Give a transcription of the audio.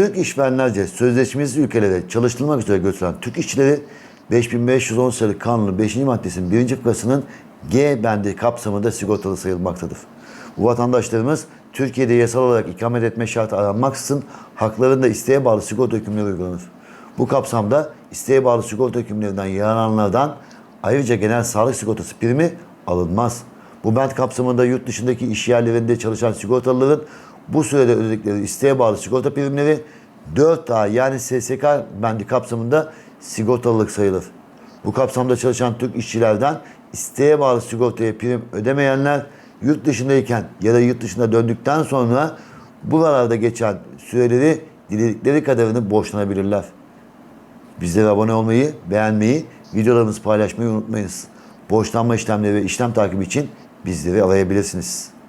Türk işverenlerce sözleşmesiz ülkelere çalıştırılmak üzere götüren Türk işçileri 5510 sayılı kanunun 5. maddesinin 1. fıkrasının G bendi kapsamında sigortalı sayılmaktadır. Bu vatandaşlarımız Türkiye'de yasal olarak ikamet etme şartı aranmaksızın haklarında isteğe bağlı sigorta hükümleri uygulanır. Bu kapsamda isteğe bağlı sigorta hükümlerinden yararlananlardan ayrıca genel sağlık sigortası primi alınmaz. Bu bent kapsamında yurt dışındaki iş yerlerinde çalışan sigortalıların bu sürede ödedikleri isteğe bağlı sigorta primleri 4 ay yani SSK bendi kapsamında sigortalılık sayılır. Bu kapsamda çalışan Türk işçilerden isteğe bağlı sigortaya prim ödemeyenler yurt dışındayken ya da yurt dışına döndükten sonra buralarda geçen süreleri diledikleri kadarını borçlanabilirler. Bizlere abone olmayı, beğenmeyi, videolarımızı paylaşmayı unutmayınız. Borçlanma işlemleri ve işlem takibi için bizleri arayabilirsiniz.